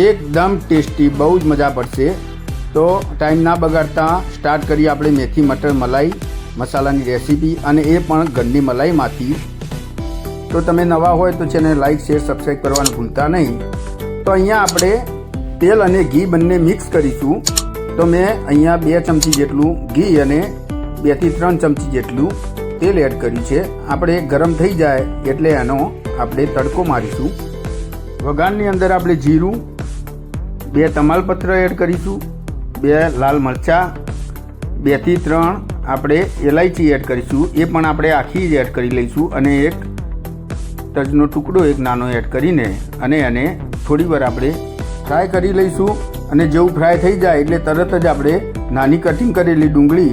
એકદમ ટેસ્ટી બહુ જ મજા પડશે તો ટાઈમ ના બગાડતા સ્ટાર્ટ કરીએ આપણે મેથી, મટર, મલાઈ, મસાલાની રેસીપી અને એ પણ ઘરની મલાઈમાંથી. તો તમે નવા હોય તો ચેનલ લાઇક શેર સબસ્ક્રાઈબ કરવાનું ભૂલતા નહીં. તો અહીંયા આપણે તેલ અને ઘી બંને મિક્સ કરીશું. તો મેં અહીંયા બે ચમચી જેટલું ઘી અને બેથી ત્રણ ચમચી જેટલું તેલ એડ કર્યું છે. આપણે ગરમ થઈ જાય એટલે એનો આપણે તડકો મારીશું. વઘારની અંદર આપણે જીરું, બે તમાલપત્ર એડ કરીશું. બે લાલ મરચાં બેથી ત્રણ આપણે એલાયચી એડ કરીશું. એ પણ આપણે આખી જ એડ કરી લઈશું અને એક તજનો ટુકડો એક નાનો એડ કરીને અને એને થોડીવાર આપણે ફ્રાય કરી લઈશું. અને જેવું ફ્રાય થઈ જાય એટલે તરત જ આપણે નાની કટિંગ કરેલી ડુંગળી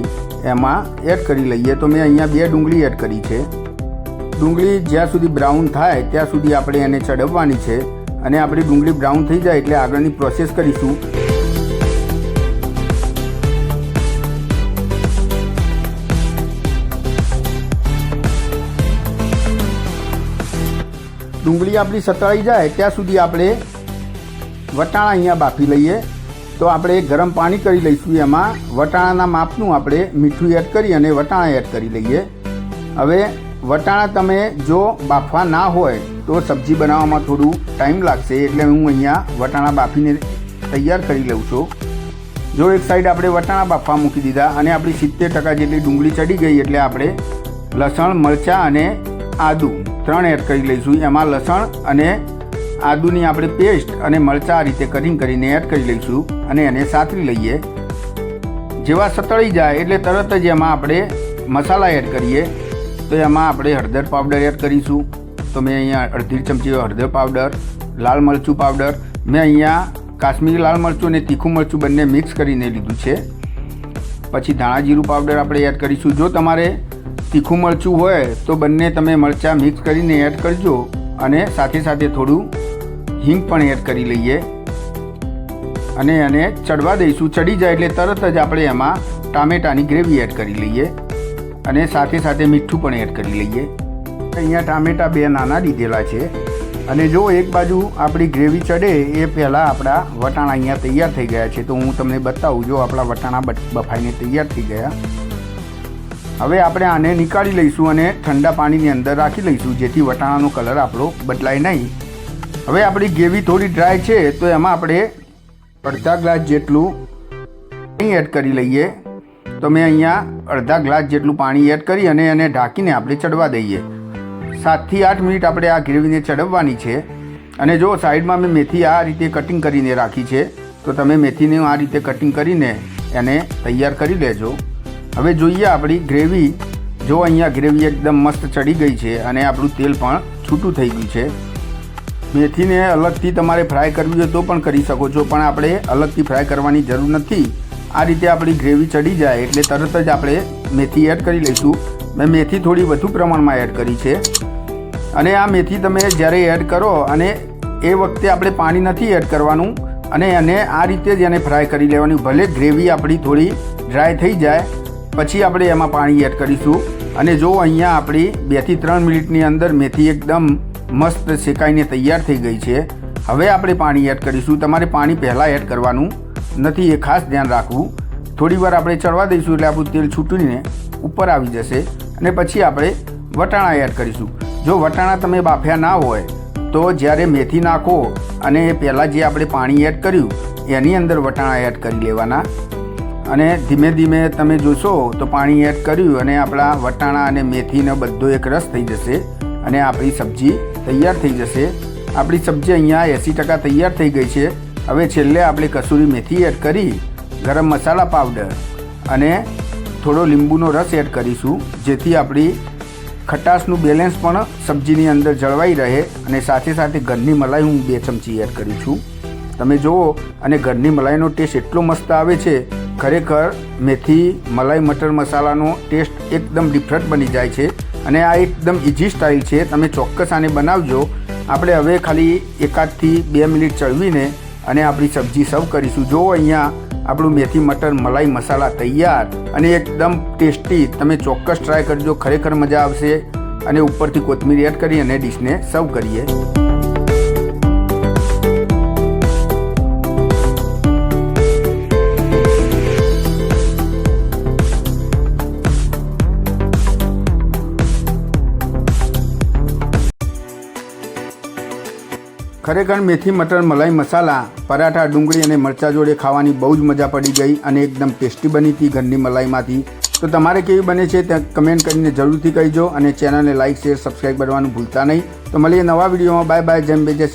એમાં એડ કરી લઈએ. તો મેં અહીંયા બે ડુંગળી એડ કરી છે. ડુંગળી જ્યાં સુધી બ્રાઉન થાય, ત્યાં સુધી આપણે એને ચડવવાની છે. અને આપણી ડુંગળી બ્રાઉન થઈ જાય એટલે આગળની પ્રોસેસ કરીશું. ડુંગળી આપણી સતળાઈ જાય, ત્યાં સુધી આપણે વટાણા અહીંયા બાફી લઈએ. તો આપણે ગરમ પાણી કરી લઈશું એમાં. વટાણાના માપનું આપણે મીઠું એડ કરી અને વટાણા એડ કરી લઈએ. હવે વટાણા તમે જો બાફવા ના હોય, તો સબ્જી બનાવવામાં થોડું ટાઈમ લાગશે, એટલે હું અહીંયા વટાણા બાફીને તૈયાર કરી લઉં છું. જો એક સાઈડ આપણે વટાણા બાફવા મૂકી દીધા, અને આપણી સિત્તેર ટકા જેટલી ડુંગળી ચડી ગઈ, એટલે આપણે લસણ, મરચાં અને આદું. ત્રણ એડ કરી લઈશું. એમાં લસણ અને આદુની આપણે પેસ્ટ અને મરચાં આ રીતે કટિંગ કરીને એડ કરી લઈશું અને એને સાતરી લઈએ. જેવા સતળી જાય એટલે તરત જ એમાં આપણે મસાલા એડ કરીએ. તો એમાં આપણે હળદર પાવડર એડ કરીશું. તો મેં અહીંયા અડધી ચમચી હળદર પાવડર, લાલ મરચું પાવડર, મેં અહીંયા કાશ્મીરી લાલ મરચું અને તીખું મરચું બંને મિક્સ કરીને લીધું છે. પછી ધાણા જીરું પાવડર આપણે એડ કરીશું. જો તમારે તીખું મરચું હોય તો બંને તમે મરચાં મિક્સ કરીને એડ કરજો અને સાથે સાથે થોડું હિંગ પણ એડ કરી લઈએ. અને એને ચડવા દઈશું. ચડી જાય એટલે તરત જ આપણે એમાં ટામેટાની ગ્રેવી એડ કરી લઈએ. અને સાથે સાથે મીઠું પણ એડ કરી લઈએ. અહીંયા ટામેટા બે નાના લીધેલા છે. અને જો એક બાજુ આપણી ગ્રેવી ચડે, એ પહેલાં આપણા વટાણા અહીંયા તૈયાર થઈ ગયા છે. તો હું તમને બતાવું, જો આપણા વટાણા બફાઈને તૈયાર થઈ ગયા. હવે આપણે આને નીકાળી લઈશું અને ઠંડા પાણીની અંદર રાખી લઈશું, જેથી વટાણાનો કલર આપણો બદલાય નહીં. હવે આપણી ગ્રેવી થોડી ડ્રાય છે, તો એમાં આપણે અડધા ગ્લાસ જેટલું પાણી એડ કરી લઈએ. તો મેં અહીંયા અડધા ગ્લાસ જેટલું પાણી એડ કરી અને એને ઢાંકીને આપણે ચડવા દઈએ. સાતથી આઠ મિનિટ આપણે આ ગ્રેવીને ચડવવાની છે. અને જો સાઈડમાં મેં મેથી આ રીતે કટિંગ કરીને રાખી છે, તો તમે મેથીને આ રીતે કટિંગ કરીને એને તૈયાર કરી લેજો. હવે જોઈએ આપણી ગ્રેવી. જો અહીંયા ગ્રેવી એકદમ મસ્ત ચડી ગઈ છે અને આપણું તેલ પણ છૂટું થઈ ગયું છે. મેથીને અલગથી તમારે ફ્રાય કરવી હોય તો પણ કરી શકો છો, પણ આપણે અલગથી ફ્રાય કરવાની જરૂર નથી. આ રીતે આપણી ગ્રેવી ચડી જાય એટલે તરત જ આપણે મેથી એડ કરી લઈશું. મેં મેથી થોડી વધુ પ્રમાણમાં એડ કરી છે. અને આ મેથી તમે જ્યારે એડ કરો અને એ વખતે આપણે પાણી નથી એડ કરવાનું, અને એને આ રીતે જ એને ફ્રાય કરી લેવાની. ભલે ગ્રેવી આપણી થોડી ડ્રાય થઈ જાય પછી આપણે એમાં પાણી એડ કરીશું. અને જો અહીંયા આપણી બેથી ત્રણ મિનિટની અંદર મેથી એકદમ મસ્ત શેકાઈને તૈયાર થઈ ગઈ છે. હવે આપણે પાણી એડ કરીશું. તમારે પાણી પહેલાં એડ કરવાનું નથી, એ ખાસ ધ્યાન રાખવું. થોડી વાર આપણે ચડવા દઈશું એટલે આપણું તેલ છૂટીને ઉપર આવી જશે. અને પછી આપણે વટાણા એડ કરીશું. જો વટાણા તમે બાફ્યા ના હોય, તો જ્યારે મેથી નાખો અને પહેલાં જે આપણે પાણી એડ કર્યું, એની અંદર વટાણા એડ કરી લેવાના. અને ધીમે ધીમે તમે જોશો તો પાણી એડ કર્યું અને આપણા વટાણા અને મેથીનો બધો એક રસ થઈ જશે અને આપણી સબ્જી તૈયાર થઈ જશે. આપણી સબ્જી અહીંયા એંસી ટકા તૈયાર થઈ ગઈ છે. હવે છેલ્લે આપણે કસૂરી મેથી એડ કરી, ગરમ મસાલા પાવડર અને થોડો લીંબુનો રસ એડ કરીશું, જેથી આપણી ખટાશનું બેલેન્સ પણ સબ્જીની અંદર જળવાઈ રહે અને સાથે સાથે ઘરની મલાઈ હું બે ચમચી એડ કરું છું. તમે જુઓ અને ઘરની મલાઈનો ટેસ્ટ એટલો મસ્ત આવે છે ખરેખર મેથી, મલાઈ મટર મસાલાનો ટેસ્ટ એકદમ ડિફરન્ટ બની જાય છે અને આ એકદમ ઇઝી સ્ટાઇલ છે. તમે ચોક્કસ આને બનાવજો. આપણે હવે ખાલી એકાદથી બે મિનિટ ચડવીને અને આપણી સબ્જી સર્વ કરીશું. જો અહીંયા આપણું મેથી, મટર, મલાઈ મસાલા તૈયાર અને એકદમ ટેસ્ટી, તમે ચોક્કસ ટ્રાય કરજો. ખરેખર મજા આવશે. અને ઉપરથી કોથમીર એડ કરી અને ડીશને સર્વ કરીએ. ખરેખર મેથી, મટર, મલાઈ, મસાલા, પરાઠા, ડુંગળી અને મરચા જોડે ખાવાની બહુ જ મજા પડી ગઈ અને એકદમ ટેસ્ટી બની હતી ઘરની મલાઈમાંથી. તો તમારે કેવી બને છે તે કમેન્ટ કરીને જરૂરથી કહીજો અને ચેનલને લાઇક શેર સબસ્ક્રાઈબ કરવાનું ભૂલતા નહીં. તો મળીએ નવા વિડીયોમાં. Bye bye. જેમ બે, જય